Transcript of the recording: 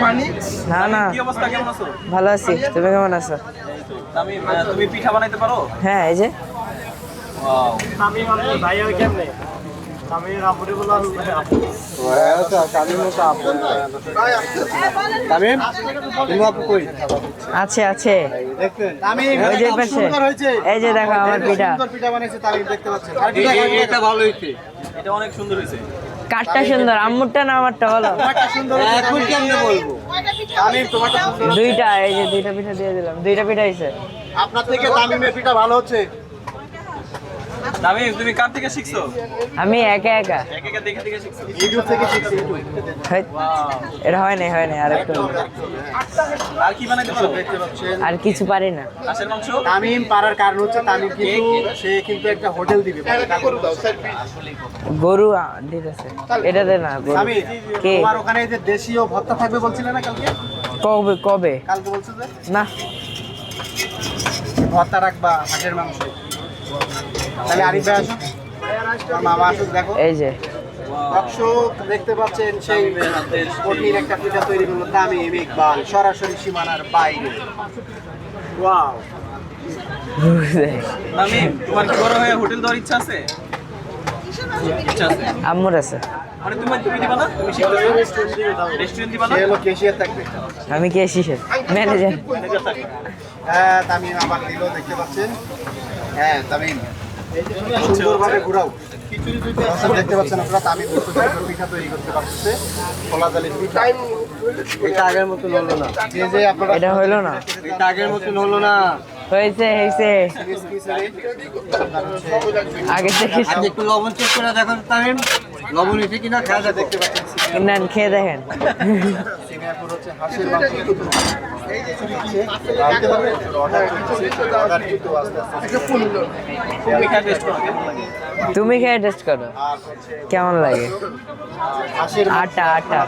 পানি? না না। কি অবস্থা? কেমন আছো? ভালো আছি। তুমি কেমন আছো? আমি তুমি পিঠা বানাইতে পারো? হ্যাঁ এই যে। ওয়াও আমি ভাই কেমনে? আছে আছে। এই যে দেখো আমার পিঠা। পিঠা বানাইছে তামিম দেখতে পাচ্ছেন। আর পিঠা খাই- এটা ভালো হয়েছে। এটা অনেক সুন্দর হয়েছে। কাঠটা সুন্দর আম্মুরটা না আমারটা বলো? তোমারটা সুন্দর হয়েছে এখন কেমনে বলব? তামিম তোমারটা সুন্দর দুইটা এই যে দুইটা পিঠা দিয়ে দিলাম দুইটা পিঠা হয়েছে। আপনার থেকে তামিমের পিঠা ভালো হচ্ছে? আমি তুমি কার থেকে শিখছো? আমি একা একা। এক একা দেখে দেখে শিখছো? ইউটিউব থেকে শিখছি এটা হয় নাই হয় নাই আর একটু আর কি বানাইতে পারো? দেখতে পাচ্ছেন আর কিছু পারি না। হাঁসের মাংস? তামিম পারার কারণ হচ্ছে তামিম কিন্তু সে কিন্তু একটা হোটেল দিবে। গরু আ- দিতেছে এটাতে না গরু। কে? তোমার ওখানে যে দেশীয় ভর্তা থাকবে বলছিলে না কালকে? কবে কবে? কালকে বলছো যে? না। ভর্তা রাখবা হাঁসের মাংস। তাহলে আরিফ ভাই আসুন। মামা আসুক দেখো। এই যে। দর্শক দেখতে পাচ্ছেন সেই কঠিন একটা পিঠা তৈরি করল তামিম ইকবাল সরাসরি সীমানার বাইরে। ওয়াও। আমি তোমার কি বড় হয়ে হোটেল দেওয়ার ইচ্ছা আছে? ইচ্ছা আছে। আম্মুর আছে। মানে তুমি তুমি দিবা না? তুমি শিখতেছো রেস্টুরেন্ট দিবা না? সে হলো কেশিয়ার থাকবে। আমি কে ম্যানেজার ম্যানেজার থাকবে। হ্যাঁ তামিম আবার দিল দেখতে পাচ্ছেন। হ্যাঁ তামিম সুন্দরভাবে ঘুরাও। দেখতে পাচ্ছেন আপনারা পিঠা তৈরি করতে পারছে কলা জালির পিঠা। এটা আগের মতন হলো না। যে যে আপনারা এটা হইল না? এটা আগের মতন হলো না। হয়েছে হয়েছে। আগে থেকে একটু লবণ চেক করে দেখো তামিম। লবণ এসে কিনা খাওয়া দেখতে পাচ্ছেন নেন খেয়ে দেখেন। সিঙ্গাপুর হচ্ছে হাঁসের মাংস। তুমি খেয়ে টেস্ট করো। কেমন লাগে? আটা আটা